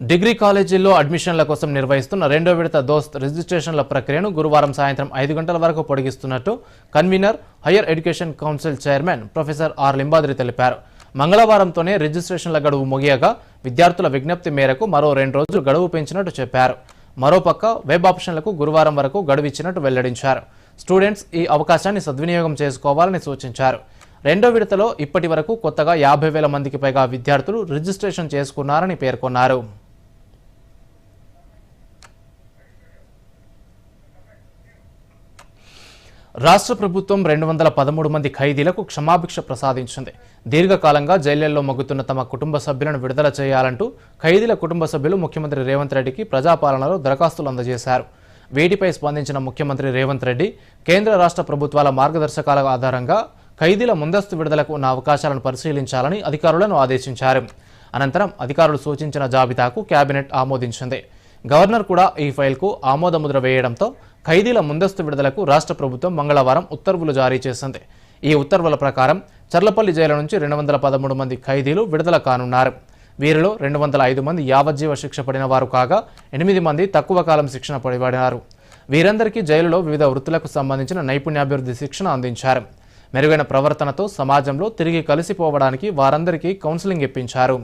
Degree కాలేజీల్లో అడ్మిషన్ల కోసం నిర్వహిస్తున్న రెండో విడత దోస్త్ రిజిస్ట్రేషన్ల ప్రక్రియను గురువారం సాయంత్రం ఐదు గంటల వరకు పొడిగిస్తున్నట్టు convener higher education council chairman professor R Limbadri తెలిపారు. మంగళవారంతోనే రిజిస్ట్రేషన్ల గడువు ముగియగా విద్యార్థుల విజ్ఞప్తి మేరకు మరో రెండు రోజులు గడువు పెంచినట్టు చెప్పారు. మరోపక్క వెబ్ ఆప్షన్లకు గురువారం వరకు గడువు ఇచ్చినట్టు వెల్లడించారు. స్టూడెంట్స్ ఈ అవకాశాన్ని సద్వినియోగం చేసుకోవాలని సూచించారు. రెండో విడతలో ఇప్పటి వరకు కొత్తగా యాభై వేల మందికి పైగా విద్యార్థులు రిజిస్ట్రేషన్ చేసుకున్నారని పేర్కొన్నారు. రాష్ట్ర ప్రభుత్వం రెండు వందల పదమూడు మంది ఖైదీలకు క్షమాభిక్ష ప్రసాదించింది. దీర్ఘకాలంగా జైళ్ళలో మగ్గుతున్న తమ కుటుంబ సభ్యులను విడుదల చేయాలంటూ ఖైదీల కుటుంబ సభ్యులు ముఖ్యమంత్రి రేవంత్ రెడ్డికి ప్రజాపాలనలో దరఖాస్తులు అందజేశారు. వీటిపై స్పందించిన ముఖ్యమంత్రి రేవంత్ రెడ్డి కేంద్ర రాష్ట్ర ప్రభుత్వాల మార్గదర్శకాల ఆధారంగా ఖైదీల ముందస్తు విడుదలకు ఉన్న అవకాశాలను పరిశీలించాలని అధికారులను ఆదేశించారు. అనంతరం అధికారులు సూచించిన జాబితాకు కేబినెట్ ఆమోదించింది. గవర్నర్ కూడా ఈ ఫైల్కు ఆమోదముద్ర వేయడంతో ఖైదీల ముందస్తు విడుదలకు రాష్ట్ర ప్రభుత్వం మంగళవారం ఉత్తర్వులు జారీ చేసింది. ఈ ఉత్తర్వుల ప్రకారం చర్లపల్లి జైలు నుంచి రెండు వందల పదమూడు మంది ఖైదీలు విడుదల కానున్నారు. వీరిలో రెండు వందల ఐదు మంది యావజ్జీవ శిక్ష పడిన వారు కాగా ఎనిమిది మంది తక్కువ కాలం శిక్షణ పడిబడినారు వీరందరికీ జైలులో వివిధ వృత్తులకు సంబంధించిన నైపుణ్యాభివృద్ధి శిక్షణ అందించారు. మెరుగైన ప్రవర్తనతో సమాజంలో తిరిగి కలిసిపోవడానికి వారందరికీ కౌన్సిలింగ్ ఇప్పించారు.